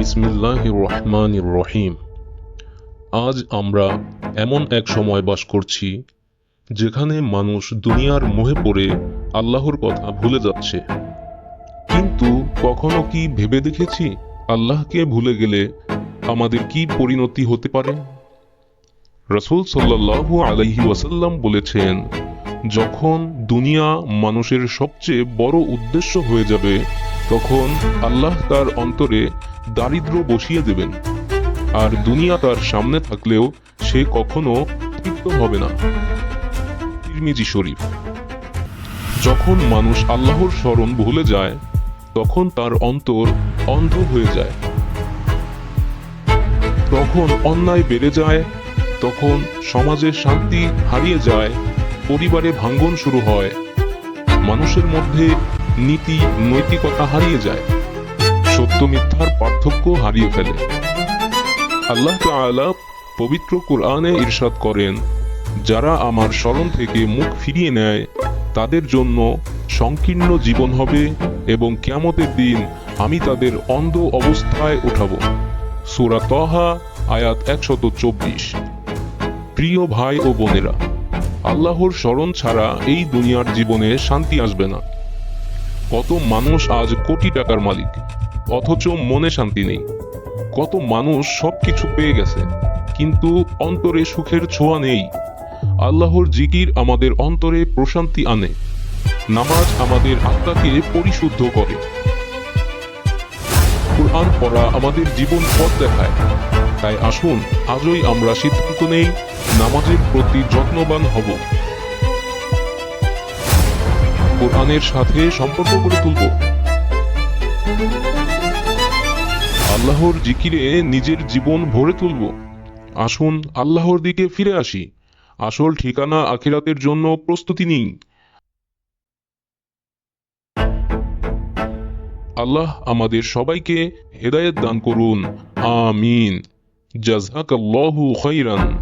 বিসমিল্লাহ রহমান রহিম আজ আমরা এমন এক সময় বাস করছি, যেখানে মানুষ দুনিয়ার মোহে পড়ে আল্লাহর কথা ভুলে যাচ্ছে। কিন্তু কখনো কি ভেবে দেখেছি আল্লাহকে ভুলে গেলে আমাদের কি পরিণতি হতে পারে? রসুল সাল্লাল্লাহু আলাইহি ওয়াসাল্লাম বলেছেন, যখন দুনিয়া মানুষের সবচেয়ে বড় উদ্দেশ্য হয়ে যাবে, তখন আল্লাহ তার অন্তরে দারিদ্র বসিয়ে দেবেন। আর দুনিয়া তার সামনে থাকলেও সে কখনো তৃপ্ত হবে না। তিরমিজি শরীফ। যখন মানুষ আল্লাহর স্মরণ ভুলে যায়, তখন তার অন্তর অন্ধ হয়ে যায়। তখন অন্যায় বেড়ে যায়, তখন সমাজের শান্তি হারিয়ে যায়, পরিবারে ভাঙ্গন শুরু হয়, মানুষের মধ্যে নীতি নৈতিকতা হারিয়ে যায়। সত্য মিথ্যার পার্থক্য হারিয়ে ফেলে। আল্লাহ তাআলা পবিত্র কোরআনে ইরশাদ করেন, যারা আমার স্মরণ থেকে মুখ ফিরিয়ে নেয়, তাদের জন্য সংকীর্ণ জীবন হবে এবং কিয়ামতের দিন আমি তাদের অন্ধ অবস্থায় উঠাবো। সূরা তহা, আয়াত একশত চব্বিশ। প্রিয় ভাই ও বোনেরা, আল্লাহর স্মরণ ছাড়া এই দুনিয়ার জীবনে শান্তি আসবে না। কত মানুষ আজ কোটি টাকার মালিক। অথচ মনে শান্তি নেই। কত মানুষ সবকিছু পেয়ে গেছে, কিন্তু অন্তরে সুখের ছোঁয়া নেই। আল্লাহর জিকির আমাদের অন্তরে প্রশান্তি আনে। নামাজ আমাদের আত্মাকে পরিশুদ্ধ করে। কোরআন পড়া আমাদের জীবন পথ দেখায়। তাই আসুন, আজই আমরা সিদ্ধান্ত নেই, নামাজের প্রতি যত্নবান হব। কোরআনের সাথে সম্পর্ক গড়ে তুলব। আল্লাহর জিকিরে নিজের জীবন ভরে তুলব। আসুন আল্লাহর দিকে ফিরে আসি। আসল ঠিকানা আখিরাতের জন্য প্রস্তুতি নিই আল্লাহ আমাদের সবাইকে হেদায়েত দান করুন। আমিন। জাজাকাল্লাহু খাইরান